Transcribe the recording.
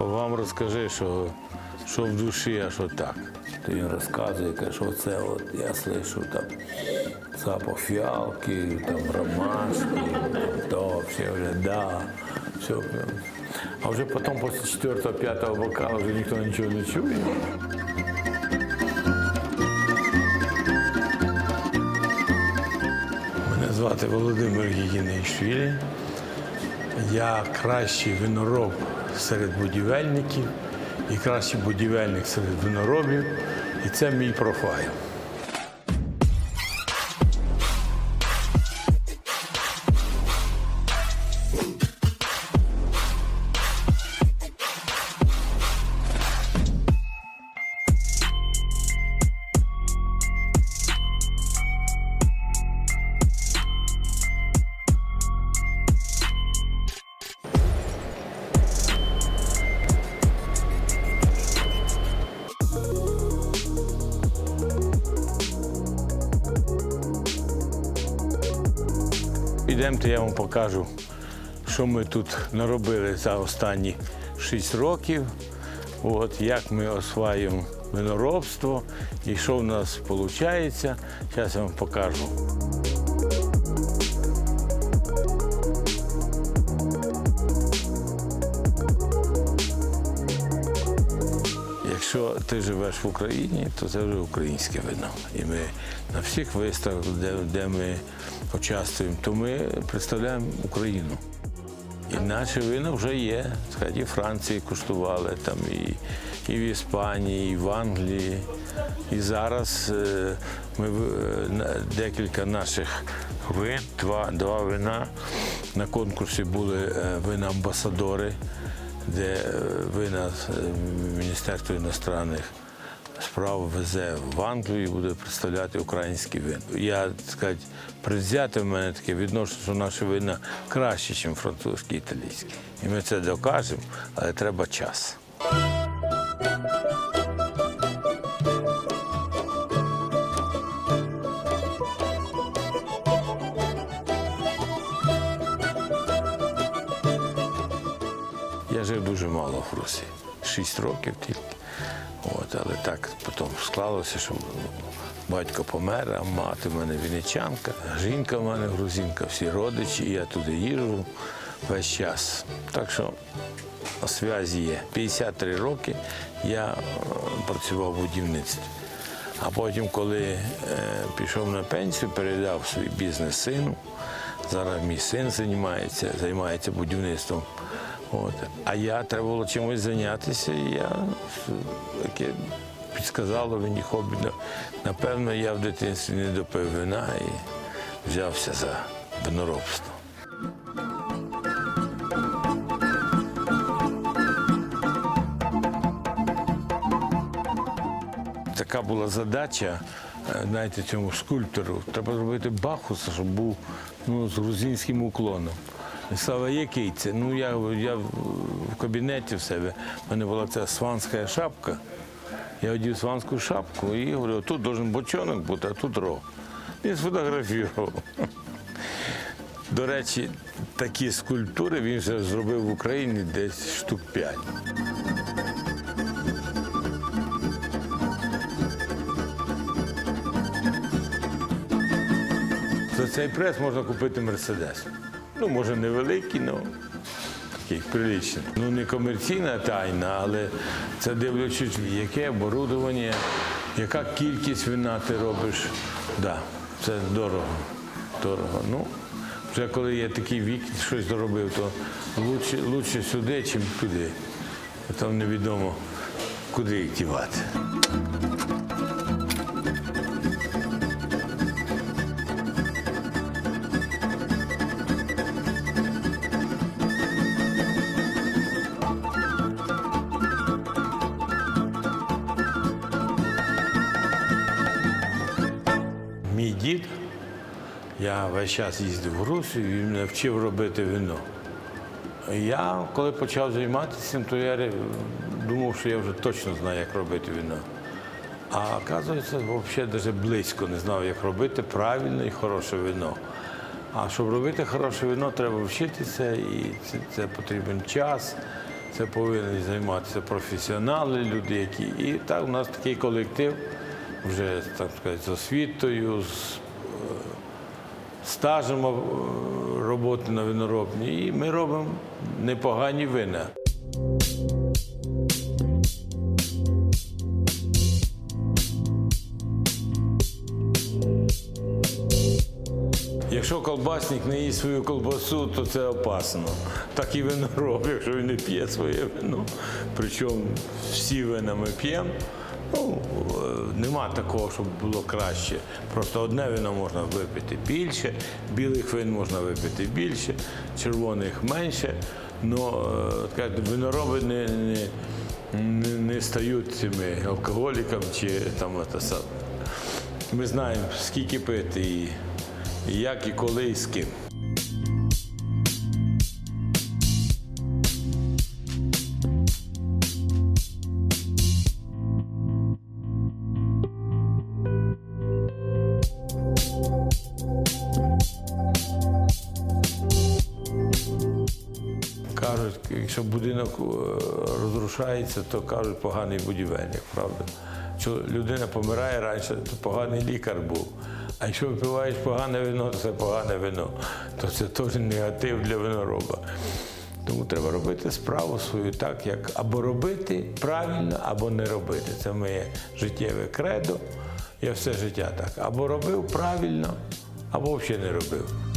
розкажи, що, що в душі, а що так. То він розказує, каже, що оце от я слышу там запах фіалки, там ромашки, то, все вже да, все. А вже потім, після четвертого, п'ятого бокалу, вже ніхто нічого не чує. Мене звати Володимир Гігінейшвілі. Я кращий винороб серед будівельників і кращий будівельник серед виноробів. І це мій профайл. Ідемте, я вам покажу, що ми тут наробили за останні 6 років. От, як ми осваюємо виноробство і що в нас виходить. Зараз я вам покажу. Якщо ти живеш в Україні, то це вже українське вино. І ми на всіх виставках, де, де ми участвуємо, то ми представляємо Україну. І наші вина вже є. Сказати, і в Франції куштували, там, і, і в Іспанії, і в Англії. І зараз е, ми е, декілька наших вин, два, два вина. На конкурсі були е, вина-амбасадори, де е, вина е, Міністерства іностранних справ везе в Англію і буде представляти українські вин. Я так сказати, предвзяте в мене таке відношення, що наші вина краще, ніж французькі італійські. І ми це докажемо, але треба час. Я жив дуже мало в Русі. Шість років тільки. От, але так потім склалося, що батько помер, а мати в мене вінничанка, жінка в мене грузинка, всі родичі, і я туди їжджу весь час. Так що зв'язі є. 53 роки я е, працював в будівництві. А потім, коли е, пішов на пенсію, передав свій бізнес сину. Зараз мій син займається, займається будівництвом. От. А я треба було чимось зайнятися, і я таке підсказало мені хобі. Ну, Напевно, я в дитинстві не допив вина і взявся за виноробство. Така була задача, е, знаєте, цьому скульптору. Треба зробити Бахуса, щоб був ну, з грузинським уклоном. Слава, який це? Ну, я, я в кабінеті в себе, в мене була ця сванська шапка. Я одів сванську шапку і говорю, тут должен бочонок бути, а тут рог. Він сфотографував. До речі, такі скульптури він вже зробив в Україні десь штук п'ять. За цей прес можна купити Мерседес. Ну, може, невеликий, але такий приличний. Ну, не комерційна тайна, але це дивлячись, яке оборудовання, яка кількість вина ти робиш. Да, це дорого. Дорого. Ну, вже коли є такий вік, щось доробив, то лучше, лучше сюди, ніж туди. Там невідомо, куди їх дівати. Я весь час їздив в Русію, він мене вчив робити вино. Я, коли почав займатися то я думав, що я вже точно знаю, як робити вино. А оказується, взагалі навіть близько не знав, як робити правильне і хороше вино. А щоб робити хороше вино, треба вчитися, і це, це потрібен час, Це повинні займатися професіонали, люди, які. І так, у нас такий колектив вже так сказати, з освітою, з стажем роботи на виноробні. І ми робимо непогані вина. Якщо колбасник не їсть свою колбасу, то це опасно. Так і винороб, якщо він не п'є своє вино. Причому всі вина ми п'ємо. Ну, е, нема такого, щоб було краще. Просто одне вино можна випити більше, білих вин можна випити більше, червоних менше. Но е, винороби не, не, не, не стають цими алкоголіками чи там це. Ми знаємо, скільки пити і як, і коли, і з ким. Кажуть, якщо будинок е, розрушається, то кажуть поганий будівельник, правда? Що людина помирає раніше, то поганий лікар був. А якщо випиваєш погане вино, то це погане вино, то це теж негатив для винороба. Тому треба робити справу свою так, як або робити правильно, або не робити. Це моє життєве кредо. Я все життя так. Або робив правильно, або взагалі не робив.